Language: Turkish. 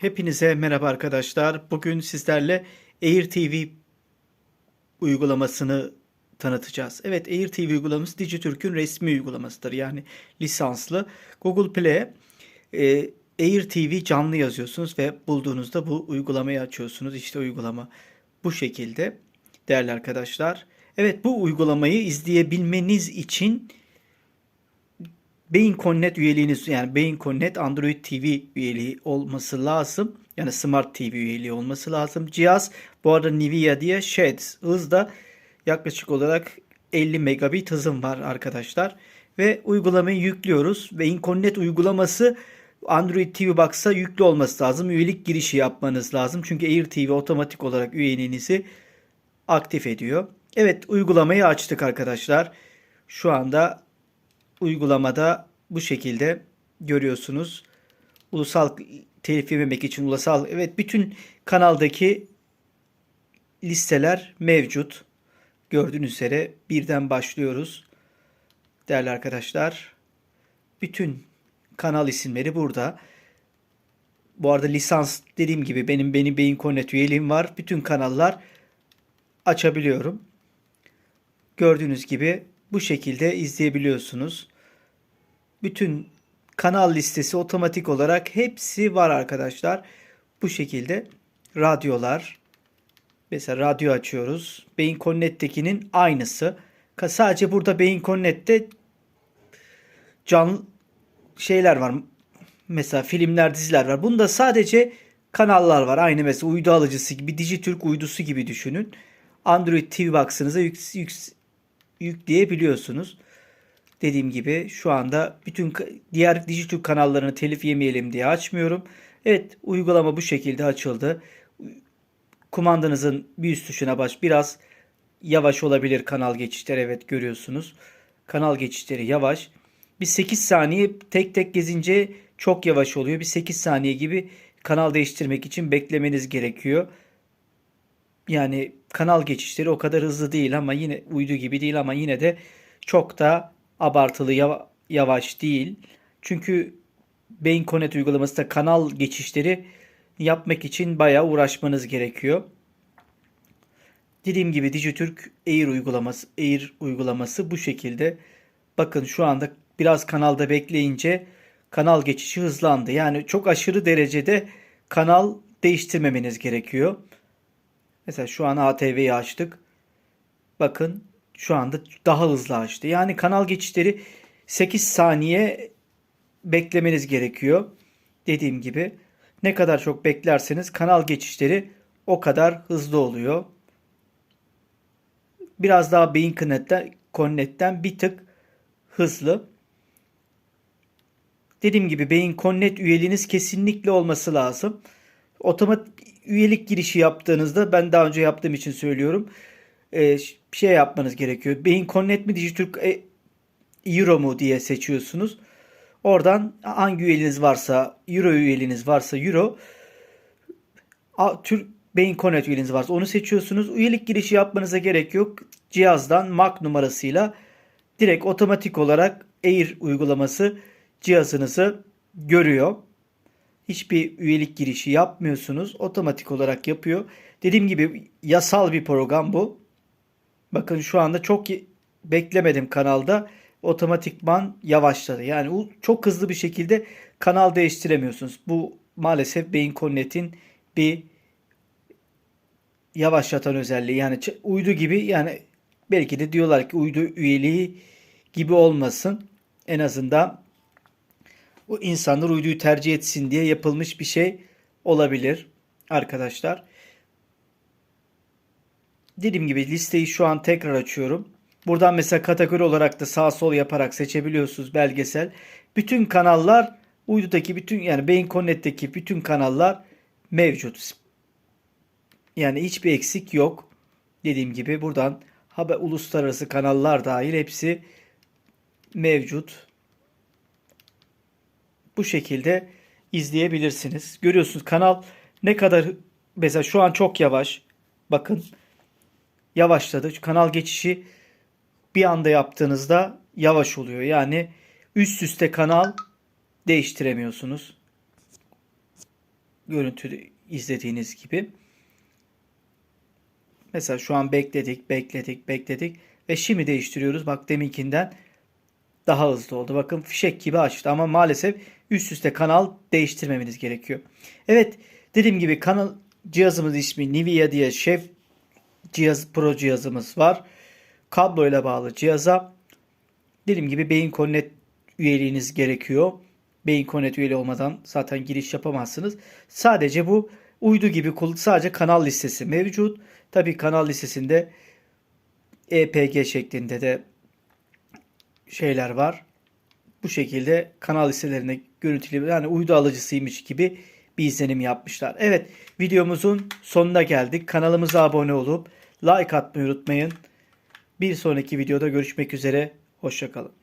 Hepinize merhaba arkadaşlar. Bugün sizlerle Air TV uygulamasını tanıtacağız. Evet Air TV uygulaması Dijitürk'ün resmi uygulamasıdır. Yani lisanslı. Google Play'e e, Air TV canlı yazıyorsunuz ve bulduğunuzda bu uygulamayı açıyorsunuz. İşte uygulama bu şekilde değerli arkadaşlar. Evet bu uygulamayı izleyebilmeniz için Beyin Connect üyeliğiniz yani Beyin Connect Android TV üyeliği olması lazım. Yani Smart TV üyeliği olması lazım. Cihaz bu arada Nvidia diye Shades hızda yaklaşık olarak 50 megabit hızım var arkadaşlar. Ve uygulamayı yüklüyoruz. Beyin Connect uygulaması Android TV Box'a yüklü olması lazım. Üyelik girişi yapmanız lazım. Çünkü Air TV otomatik olarak üyeliğinizi aktif ediyor. Evet uygulamayı açtık arkadaşlar. Şu anda uygulamada bu şekilde görüyorsunuz. Ulusal telif yememek için ulusal evet bütün kanaldaki listeler mevcut. Gördüğünüz üzere birden başlıyoruz. Değerli arkadaşlar bütün kanal isimleri burada. Bu arada lisans dediğim gibi benim benim Beyin Connect üyeliğim var. Bütün kanallar açabiliyorum. Gördüğünüz gibi bu şekilde izleyebiliyorsunuz. Bütün kanal listesi otomatik olarak hepsi var arkadaşlar. Bu şekilde radyolar mesela radyo açıyoruz. Beyin Connect'tekinin aynısı. Sadece burada Beyin Connect'te canlı şeyler var. Mesela filmler, diziler var. Bunda sadece kanallar var. Aynı mesela uydu alıcısı gibi, Dijitürk uydusu gibi düşünün. Android TV Box'ınıza yük, yük, yükleyebiliyorsunuz. Dediğim gibi şu anda bütün diğer Dijitürk kanallarını telif yemeyelim diye açmıyorum. Evet uygulama bu şekilde açıldı. Kumandanızın bir üst tuşuna baş biraz yavaş olabilir kanal geçişleri evet görüyorsunuz. Kanal geçişleri yavaş. Bir 8 saniye tek tek gezince çok yavaş oluyor. Bir 8 saniye gibi kanal değiştirmek için beklemeniz gerekiyor. Yani kanal geçişleri o kadar hızlı değil ama yine uydu gibi değil ama yine de çok da abartılı yavaş değil. Çünkü Beyin Connect uygulamasında kanal geçişleri yapmak için bayağı uğraşmanız gerekiyor. Dediğim gibi Dijitürk Air uygulaması Air uygulaması bu şekilde. Bakın şu anda biraz kanalda bekleyince kanal geçişi hızlandı. Yani çok aşırı derecede kanal değiştirmemeniz gerekiyor. Mesela şu an ATV'yi açtık. Bakın şu anda daha hızlı açtı. Yani kanal geçişleri 8 saniye beklemeniz gerekiyor. Dediğim gibi ne kadar çok beklerseniz kanal geçişleri o kadar hızlı oluyor. Biraz daha Beyin Connect'ten, Connect'ten bir tık hızlı. Dediğim gibi Beyin Connect üyeliğiniz kesinlikle olması lazım. Otomatik üyelik girişi yaptığınızda ben daha önce yaptığım için söylüyorum. E, şey yapmanız gerekiyor. Beyin Connect mi Dijitürk e, Euro mu diye seçiyorsunuz. Oradan hangi üyeliğiniz varsa Euro üyeliğiniz varsa Euro a, Türk Beyin Connect üyeliğiniz varsa onu seçiyorsunuz. Üyelik girişi yapmanıza gerek yok. Cihazdan MAC numarasıyla direkt otomatik olarak Air uygulaması cihazınızı görüyor. Hiçbir üyelik girişi yapmıyorsunuz. Otomatik olarak yapıyor. Dediğim gibi yasal bir program bu. Bakın şu anda çok beklemedim kanalda. Otomatikman yavaşladı. Yani çok hızlı bir şekilde kanal değiştiremiyorsunuz. Bu maalesef Beyin Connect'in bir yavaşlatan özelliği. Yani uydu gibi yani belki de diyorlar ki uydu üyeliği gibi olmasın. En azından bu insanlar uyduyu tercih etsin diye yapılmış bir şey olabilir arkadaşlar. Dediğim gibi listeyi şu an tekrar açıyorum. Buradan mesela kategori olarak da sağ sol yaparak seçebiliyorsunuz belgesel. Bütün kanallar uydudaki bütün yani Beyin Connect'teki bütün kanallar mevcut. Yani hiçbir eksik yok. Dediğim gibi buradan haber uluslararası kanallar dahil hepsi mevcut. Bu şekilde izleyebilirsiniz. Görüyorsunuz kanal ne kadar mesela şu an çok yavaş. Bakın yavaşladı. Kanal geçişi bir anda yaptığınızda yavaş oluyor. Yani üst üste kanal değiştiremiyorsunuz. görüntü izlediğiniz gibi. Mesela şu an bekledik, bekledik, bekledik ve şimdi değiştiriyoruz. Bak deminkinden daha hızlı oldu. Bakın fişek gibi açtı ama maalesef üst üste kanal değiştirmemeniz gerekiyor. Evet dediğim gibi kanal cihazımız ismi Nivea diye Chef cihaz Pro cihazımız var. Kablo ile bağlı cihaza dediğim gibi Beyin Connect üyeliğiniz gerekiyor. Beyin Connect üyeli olmadan zaten giriş yapamazsınız. Sadece bu uydu gibi sadece kanal listesi mevcut. Tabii kanal listesinde EPG şeklinde de şeyler var. Bu şekilde kanal listelerine görüntülü yani uydu alıcısıymış gibi bir izlenim yapmışlar. Evet videomuzun sonuna geldik. Kanalımıza abone olup like atmayı unutmayın. Bir sonraki videoda görüşmek üzere. Hoşçakalın.